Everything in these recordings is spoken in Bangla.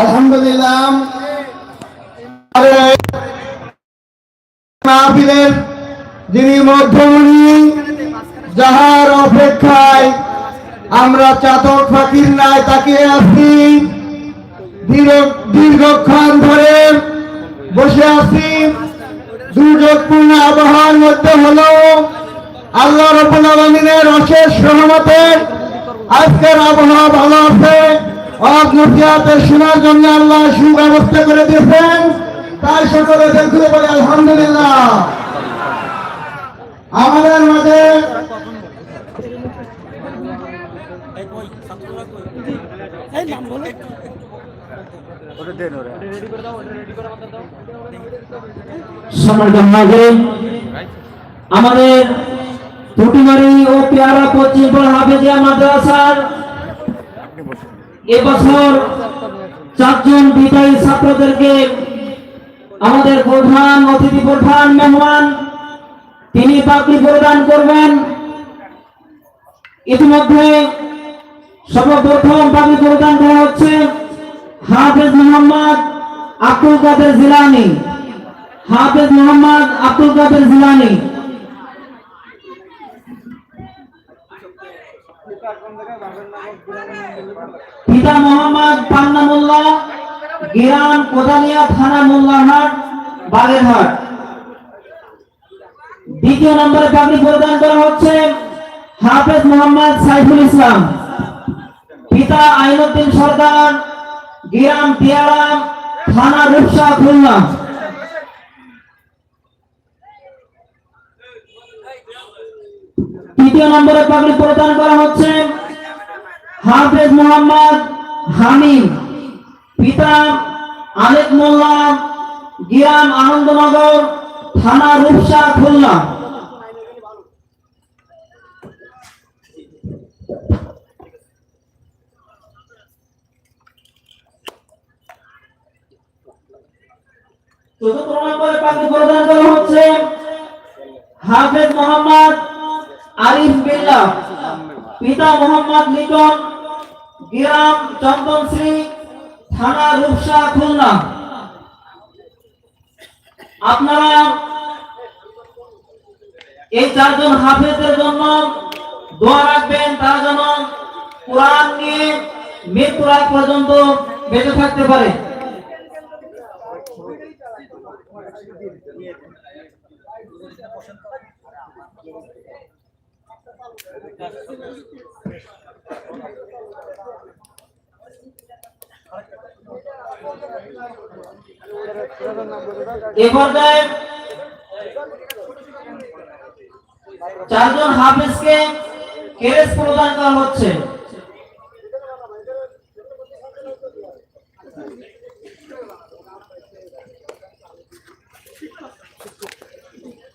আলহামদুলিল্লাহ। যিনি মধ্যমণি যাহার অপেক্ষায় আমরা চাতক ফাকির নাই তাকিয়ে দীর্ঘ- দীর্ঘক্ষণ ধরে বসে আছি। দুর্যোগপূর্ণ আবহাওয়ার মধ্যে হলো আল্লাহ আলমিনের অশেষ সহমতে আজকের আবহাওয়া ভালো আছে। অগ্নফিয়াতে শোনার জন্য আল্লাহ সুব্যবস্থা করে দিয়েছেন। তাই সকলে দেখলে বলে আলহামদুলিল্লাহ আমাদের মাঝে আমাদের টুটিমারি ও পেয়ারা হাফেজিয়া মাদ্রাসার এবছর চারজন বিদায়ী ছাত্রদেরকে আমাদের প্রধান অতিথি প্রধান মেহমান তিনি বাকি প্রদান করবেন। ইতিমধ্যে সর্বপ্রথম বাকি প্রদান করা হচ্ছে। হাফেজ মোহাম্মদ আব্দুল কাদের জিলানি। হাফেজ মোহাম্মদ আব্দুল কাদের জিলানি। পিতা মোহাম্মদ পান্না মোল্লা গ্রাম কোদালিয়া থানা মোল্লাহাট, বাগেরহাট। দ্বিতীয় নম্বরে চাকরি প্রদান করা হচ্ছে হাফেজ মোহাম্মদ সাইফুল ইসলাম। পিতা আইনুদ্দিন সরকার গ্রাম টিয়ারাম, থানা, রূপসা, খুলনা। তৃতীয় নম্বরে পাগড়ি প্রদান করা হচ্ছে হাফেজ মোহাম্মদ হামিম, পিতা আলেক মোল্লা গ্রাম আনন্দনগর, থানা, রূপসা, খুলনা। চতুর্থ হাফেজ মোহাম্মদ আরিফ বিল্লাহ পিতা মোহাম্মদ লিটন, গ্রাম চন্দনশ্রী থানা রূপসা খুলনা। আপনারা এই চারজন হাফেজের জন্য দোয়া রাখবেন, তারা যেন কোরআন নিয়ে মৃত্যুর পর্যন্ত বেঁচে থাকতে পারে। চারজন হাফেজকে কেরেস প্রদান করা হচ্ছে।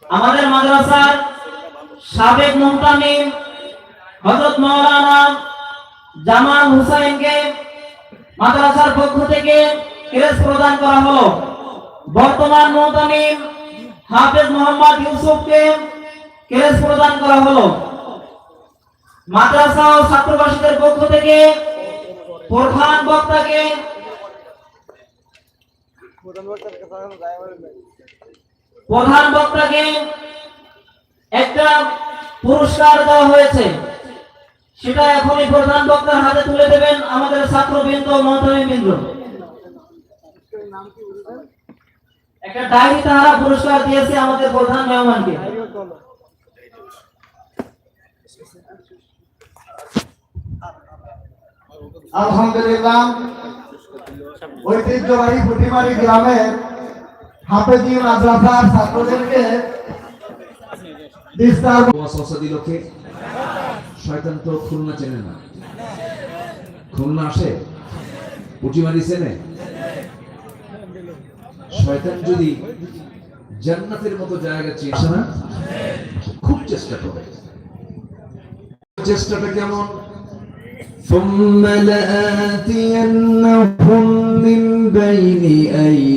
আমাদের মাদ্রাসার সাবেক মুহতামিম হযরত মাওলানা জামাল হুসাইনকে মাদ্রাসার পক্ষ থেকে ক্রেস প্রদান করা হলো। বর্তমান মুহতামিম হাফেজ মোহাম্মদ ইউসুফকে ক্রেস প্রদান করা হলো। মাদ্রাসা ও ছাত্রবাসীদের পক্ষ থেকে প্রধান বক্তাকে একটা পুরস্কার দেওয়া হয়েছে। সেটা এখনই প্রধান বক্তার হাতে তুলে দেবেন আমাদের ছাত্রবৃন্দ মহতমীবৃন্দ একটা ডায়েরি তাহারা পুরস্কার দিয়েছে আমাদের প্রধান মেহমানকে। আলহামদুলিল্লাহ, ঐতিহ্যবাহী পুটিমারি গ্রামের হাফেজি মাদ্রাসার ছাত্রদেরকে বিস্তার ওয়াসওয়াসা দিল কে শয়তান তো খুলনা চেনে না খুলনা আসে পুটিমারি চেনে শয়তান যদি জান্নাতের মতো জায়গা চেয়েছে না খুব চেষ্টা করে চেষ্টাটা কেমন ثم لآتينهم من بين أيديهم